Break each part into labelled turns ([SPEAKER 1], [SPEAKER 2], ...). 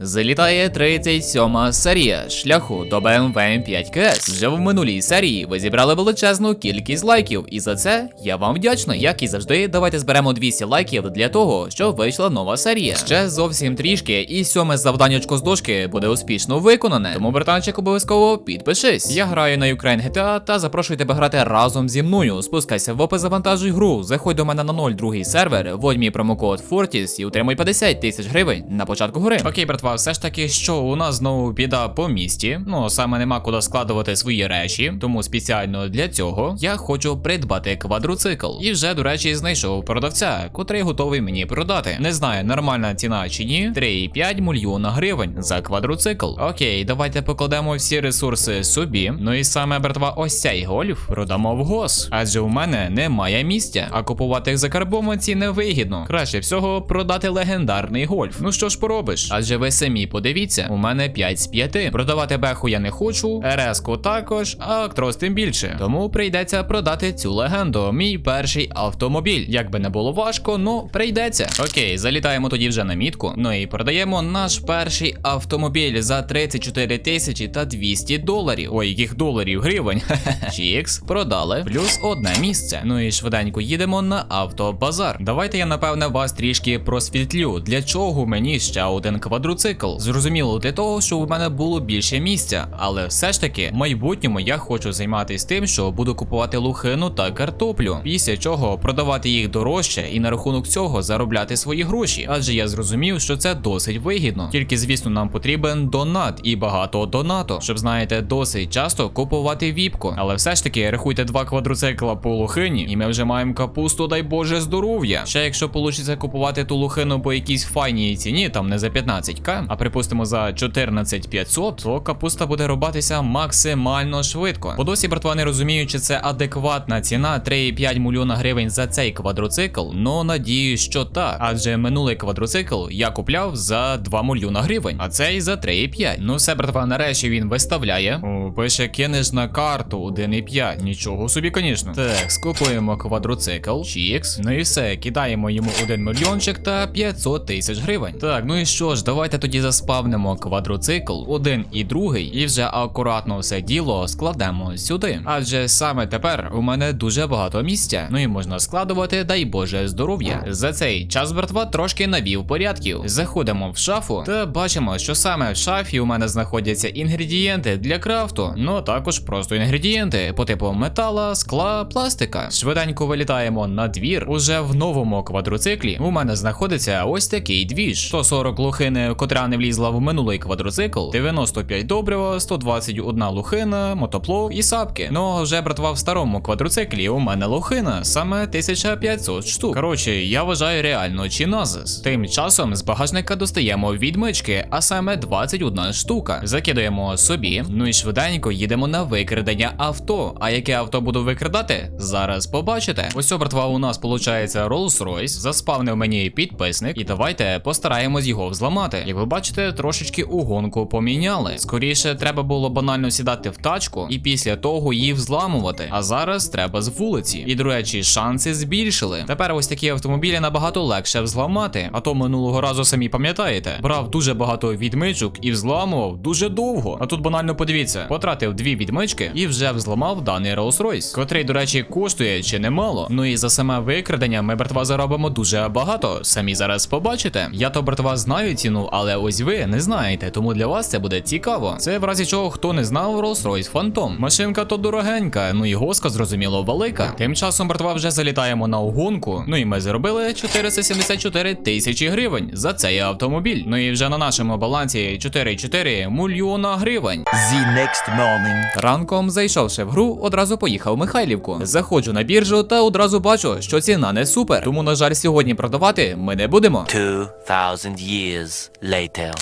[SPEAKER 1] Залітає 37 серія шляху до BMW M5 KS. Вже в минулій серії ви зібрали величезну кількість лайків, і за це я вам вдячний. Як і завжди, давайте зберемо 200 лайків для того, щоб вийшла нова серія. Ще зовсім трішки, і сьоме завданнячко з дошки буде успішно виконане. Тому, братанчик, обов'язково підпишись. Я граю на Ukraine GTA та запрошую тебе грати разом зі мною. Спускайся в опис завантажуй гру, заходь до мене на 02 сервер, вводь мій промокод Fortis і отримуй 50 тисяч гривень на початку гри. Окей, братва, все ж таки, що у нас знову біда по місті. Ну саме нема куди складувати свої речі, тому спеціально для цього я хочу придбати квадроцикл. І вже, до речі, знайшов продавця, котрий готовий мені продати. Не знаю, нормальна ціна чи ні. 3,5 мільйона гривень за квадроцикл. Окей, давайте покладемо всі ресурси собі. Ну і саме братва, ось цей гольф продамо в гос. Адже у мене немає місця, а купувати за карбоманці невигідно. Краще всього продати легендарний гольф. Ну що ж поробиш? Адже ви самі подивіться, у мене 5 з 5. Продавати беху я не хочу, РС-ку також, а актрос тим більше. Тому прийдеться продати цю легенду. Мій перший автомобіль. Як би не було важко, ну прийдеться. Окей, залітаємо тоді вже на мітку. Ну і продаємо наш перший автомобіль за 34 тисячі та 200 доларів. Ой, яких доларів гривень. Чікс, продали. Плюс одне місце. Ну і швиденько їдемо на автобазар. Давайте я напевне вас трішки просвітлю. Для чого мені ще один квадроцикл? Зрозуміло, для того, щоб у мене було більше місця. Але все ж таки, в майбутньому я хочу займатися тим, що буду купувати лухину та картоплю. Після чого продавати їх дорожче і на рахунок цього заробляти свої гроші. Адже я зрозумів, що це досить вигідно. Тільки, звісно, нам потрібен донат і багато донату, щоб знаєте, досить часто купувати віпку. Але все ж таки, рахуйте два квадроцикла по лухині, і ми вже маємо капусту, дай Боже, здоров'я. Ще якщо вийде купувати ту лухину по якійсь файній ціні, там не за 15к, а припустимо за 14500, то капуста буде рубатися максимально швидко. По досі, братва, не розумію, чи це адекватна ціна 3,5 мільйона гривень за цей квадроцикл. Ну надіюсь, що так. Адже минулий квадроцикл я купляв за 2 мільйона гривень, а цей за 3,5. Ну все, братва, нарешті він виставляє. О, пише кинеш на карту 1,5. Нічого собі, звісно. Так, скупуємо квадроцикл, чікс. Ну і все, кидаємо йому 1 мільйончик та 500 тисяч гривень. Так, ну і що ж, давайте тоді заспавнимо квадроцикл, один і другий, і вже акуратно все діло складемо сюди. Адже саме тепер у мене дуже багато місця. Ну і можна складувати, дай Боже, здоров'я. За цей час братва трошки навів порядків. Заходимо в шафу та бачимо, що саме в шафі у мене знаходяться інгредієнти для крафту, ну а також просто інгредієнти по типу метала, скла, пластика. Швиденько вилітаємо на двір. Уже в новому квадроциклі у мене знаходиться ось такий двіж: 140 лухини, котра не влізла в минулий квадроцикл, 95 добрива, 121 лухина, мотоплов і сапки. Ну а вже братва в старому квадроциклі у мене лухина, саме 1500 штук. Коротше, я вважаю реально чи назис. Тим часом з багажника достаємо відмички, а саме 21 штука. Закидаємо собі. Ну і швиденько їдемо на викрадення авто. А яке авто буду викрадати? Зараз побачите. Ось братва, у нас виходить Rolls-Royce. Заспавнив мені підписник, і давайте постараємось його взламати. Ви бачите, трошечки угонку поміняли. Скоріше треба було банально сідати в тачку і після того її взламувати. А зараз треба з вулиці. І до речі, шанси збільшили. Тепер ось такі автомобілі набагато легше взламати. А то минулого разу самі пам'ятаєте, брав дуже багато відмичок і взламував дуже довго. А тут банально подивіться, потратив дві відмички і вже взламав даний Rolls-Royce, котрий, до речі, коштує чи немало. Ну і за саме викрадення ми братва заробимо дуже багато. Самі зараз побачите. Я то братва знаю ціну, але ось ви не знаєте, тому для вас це буде цікаво. Це в разі чого хто не знав Rolls-Royce Phantom. Машинка то дорогенька, ну і госка зрозуміло велика. Тим часом братва вже залітаємо на угонку. Ну і ми заробили 474 тисячі гривень за цей автомобіль. Ну і вже на нашому балансі 4,4 мільйона гривень.
[SPEAKER 2] The next morning.
[SPEAKER 1] Ранком, зайшовши в гру, одразу поїхав в Михайлівку. Заходжу на біржу та одразу бачу, що ціна не супер. Тому, на жаль, сьогодні продавати ми не будемо.
[SPEAKER 2] 2000 years later.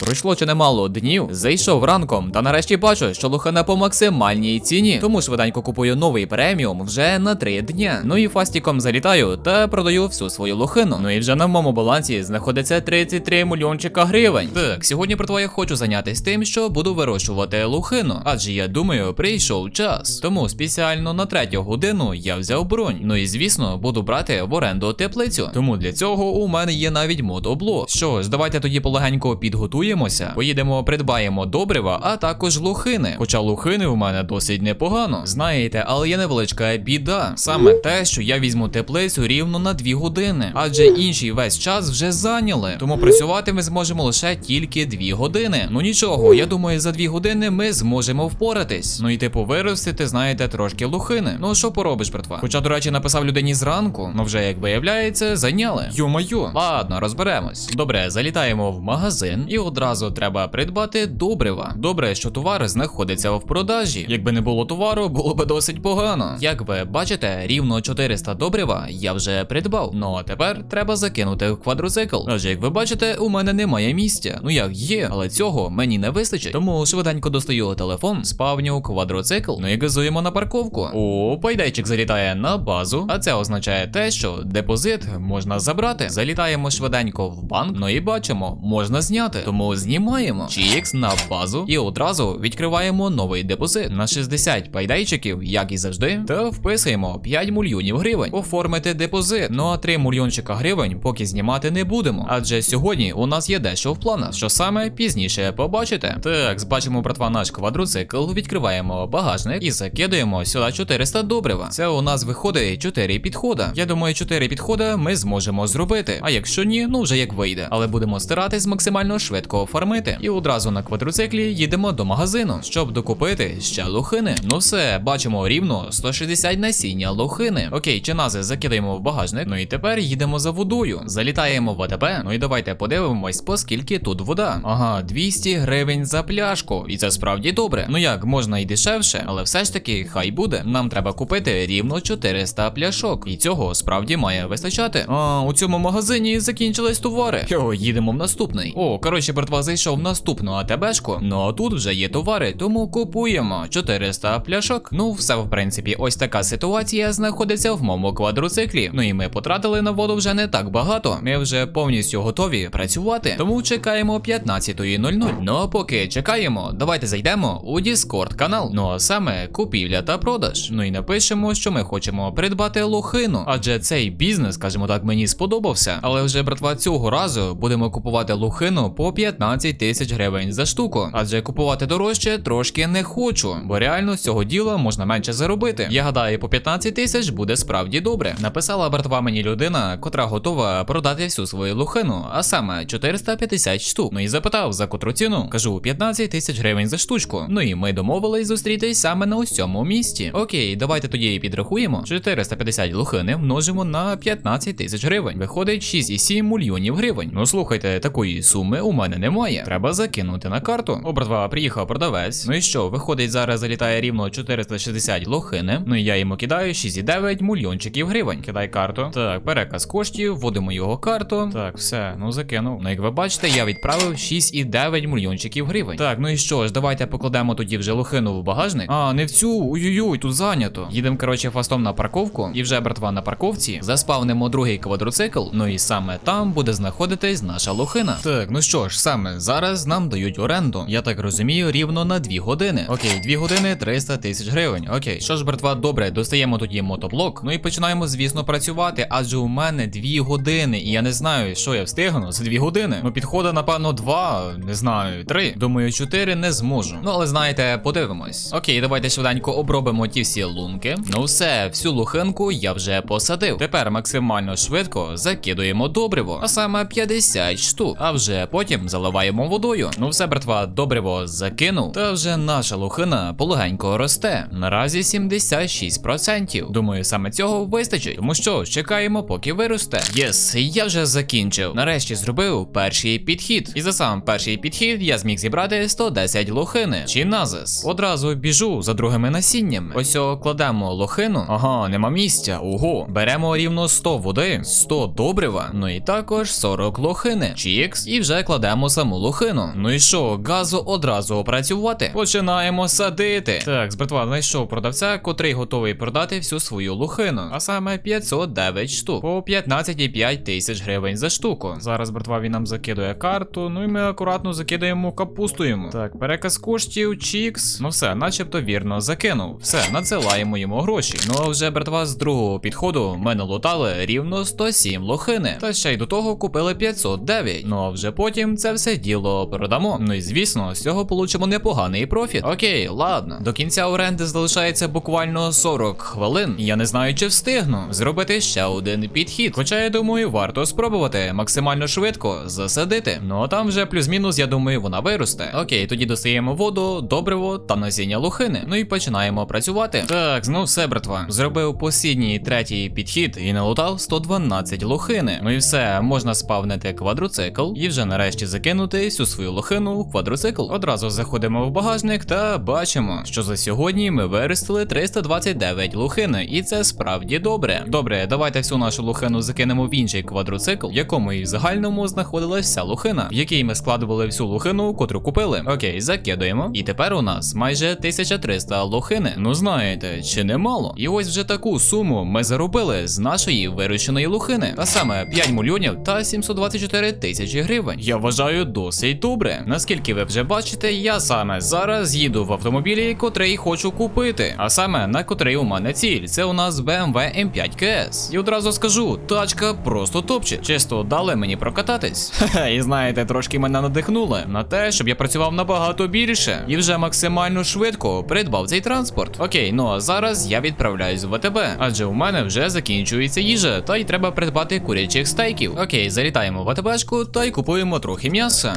[SPEAKER 1] Пройшло чи немало днів, зайшов ранком, та нарешті бачу, що лухана по максимальній ціні. Тому швиденько купую новий преміум вже на 3 дня. Ну і фастіком залітаю та продаю всю свою лухину. Ну і вже на моєму балансі знаходиться 33 мільйончика гривень. Так, сьогодні про твоє хочу зайнятися тим, що буду вирощувати лухину. Адже я думаю, прийшов час. Тому спеціально на третю годину я взяв бронь. Ну і звісно, буду брати в оренду теплицю. Тому для цього у мене є навіть мод облог. Що ж, давайте тоді полегенько підготуємося, поїдемо, придбаємо добрива, а також лухини. Хоча лухини в мене досить непогано. Знаєте, але є невеличка біда. Саме те, що я візьму теплицю рівно на 2 години, адже інші весь час вже зайняли. Тому працювати ми зможемо лише тільки 2 години. Ну нічого, я думаю, за 2 години ми зможемо впоратись. Ну і типу виростити, знаєте, трошки лухини. Ну що поробиш, братва? Хоча, до речі, написав людині зранку, ну вже як виявляється, зайняли. Йо-майо. Ладно, розберемось. Добре, залітаємо в магазин і одразу треба придбати добрива. Добре, що товар знаходиться в продажі. Якби не було товару, було би досить погано. Як ви бачите, рівно 400 добрива я вже придбав. Ну а тепер треба закинути в квадроцикл. Адже як ви бачите, у мене немає місця. Ну як є, але цього мені не вистачить. Тому швиденько достаю телефон, спавню квадроцикл, ну і газуємо на парковку. О, пайдайчик залітає на базу, а це означає те, що депозит можна забрати. Залітаємо швиденько в банк, ну і бачимо, можна зняти. Тому знімаємо Чікс на базу і одразу відкриваємо новий депозит на 60 пайдайчиків, як і завжди, та вписуємо 5 мільйонів гривень. Оформити депозит. Ну а 3 мільйончика гривень поки знімати не будемо. Адже сьогодні у нас є дещо в планах, що саме пізніше побачите. Так, збачимо братва наш квадроцикл, відкриваємо багажник і закидаємо сюди 400 добрива. Це у нас виходить 4 підхода. Я думаю, 4 підхода ми зможемо зробити. А якщо ні, ну вже як вийде. Але будемо старатись максимально швидко фармити. І одразу на квадроциклі їдемо до магазину, щоб докупити ще лохини. Ну все, бачимо рівно 160 насіння лохини. Окей, чинази закидаємо в багажник. Ну і тепер їдемо за водою. Залітаємо в АТБ. Ну і давайте подивимось, по скільки тут вода. Ага, 200 гривень за пляшку. І це справді добре. Ну як, можна і дешевше, але все ж таки, хай буде. Нам треба купити рівно 400 пляшок. І цього справді має вистачати. А у цьому магазині закінчились товари. Йо, їдемо в наступний. О, коротше, братва зайшов в наступну АТБшку. Ну а тут вже є товари, тому купуємо 400 пляшок. Ну, все в принципі, ось така ситуація знаходиться в моєму квадроциклі. Ну і ми потратили на воду вже не так багато. Ми вже повністю готові працювати. Тому чекаємо 15.00. Ну а поки чекаємо, давайте зайдемо у Discord канал. Ну а саме купівля та продаж. Ну і напишемо, що ми хочемо придбати лохину. Адже цей бізнес, скажімо так, мені сподобався. Але вже братва цього разу будемо купувати лохину по 15 тисяч гривень за штуку. Адже купувати дорожче трошки не хочу, бо реально з цього діла можна менше заробити. Я гадаю, по 15 тисяч буде справді добре. Написала братва мені людина, котра готова продати всю свою лохину, а саме 450 штук. Ну і запитав за котру ціну. Кажу 15 тисяч гривень за штучку. Ну і ми домовились зустрітись саме на ось цьому місці. Окей, давайте тоді підрахуємо. 450 лохини множимо на 15 тисяч гривень. Виходить 6,7 мільйонів гривень. Ну слухайте, такої суми у мене немає. Треба закинути на карту. О, братва, приїхав продавець. Ну і що, виходить, зараз залітає рівно 460 лохини. Ну і я йому кидаю 6,9 мільйончиків гривень. Кидай карту. Так, переказ коштів, вводимо його карту. Так, все, ну закинув. Ну як ви бачите, я відправив 6,9 мільйончиків гривень. Так, ну і що ж, давайте покладемо тоді вже лохину в багажник. А, не в цю. Ой-ой-ой, тут зайнято. Їдемо, коротше, фастом на парковку. І вже братва на парковці. Заспавнимо другий квадроцикл. Ну і саме там буде знаходитись наша лохина. Так, ну що ж, саме зараз нам дають оренду. Я так розумію, рівно на 2 години. Окей, 2 години 300 тисяч гривень. Окей, що ж, братва, добре, достаємо тоді мотоблок. Ну і починаємо, звісно, працювати, адже у мене 2 години, і я не знаю, що я встигну за 2 години. Ну, підходить, напевно, 2, не знаю, 3. Думаю, 4 не зможу. Ну, але знаєте, подивимось. Окей, давайте швиденько обробимо ті всі лунки. Ну все, всю лухинку я вже посадив. Тепер максимально швидко закидуємо добриво, а саме 50 штук. А вже потім заливаємо водою. Ну все, братва, добриво закинув. Та вже наша лухина полегенько росте. Наразі 76%. Думаю, саме цього вистачить. Тому що чекаємо, поки виросте. Єс, я вже закінчив. Нарешті зробив перший підхід. І за сам перший підхід я зміг зібрати 110 лохини. Чи назис. Одразу біжу за другими насіннями. Ось кладемо лохину. Ага, нема місця. Ого. Беремо рівно 100 води, 100 добрива, ну і також 40 лохини. Чікс, і вже кладемо саму лохину. Ну і що, газу одразу опрацювати. Починаємо садити. Так, збратва, знайшов продавця, котрий готовий продати всю свою лохину. А саме 509 штук. По 15,5 тисяч гривень за штуку. Зараз, братва, він нам закидує карту. Ну і ми акуратно закидаємо капусту йому. Так, переказ коштів, чікс. Ну все, начебто вірно закинув. Все, надсилаємо йому гроші. Ну а вже, братва, з другого підходу ми налутали рівно 107 лохини. Та ще й до того купили 509. Ну а вже потім. Потім це все діло продамо. Ну і звісно, з цього получимо непоганий профіт. Окей, ладно. До кінця оренди залишається буквально 40 хвилин. Я не знаю, чи встигну зробити ще один підхід. Хоча я думаю, варто спробувати максимально швидко засадити. Ну а там вже плюс-мінус, я думаю, вона виросте. Окей, тоді достаємо воду, добриво та насіння лухини. Ну і починаємо працювати. Так, знов все, братва. Зробив послідній третій підхід і налутав 112 лохини. Ну і все, можна спавнити квадроцикл і вже нарешті закинути всю свою лохину в квадроцикл. Одразу заходимо в багажник та бачимо, що за сьогодні ми виростили 329 лохини, і це справді добре. Добре, давайте всю нашу лохину закинемо в інший квадроцикл, в якому і в загальному знаходилась вся лохина, в якій ми складували всю лохину, котру купили. Окей, закидуємо. І тепер у нас майже 1300 лохини. Ну знаєте, чи немало? І ось вже таку суму ми заробили з нашої вирощеної лохини. Та саме 5 мільйонів та 724 тисячі гривень. Я вважаю досить добре. Наскільки ви вже бачите, я саме зараз їду в автомобілі, котрий хочу купити. А саме на котрий у мене ціль. Це у нас BMW M5 KS. І одразу скажу, тачка просто топче. Чисто дали мені прокататись. Ха-ха, і знаєте, трошки мене надихнули на те, щоб я працював набагато більше і вже максимально швидко придбав цей транспорт. Окей, ну а зараз я відправляюсь в ВТБ, адже у мене вже закінчується їжа, та й треба придбати курячих стейків. Окей, залітаємо в ВТБшку та й купуємо трохи м'яса.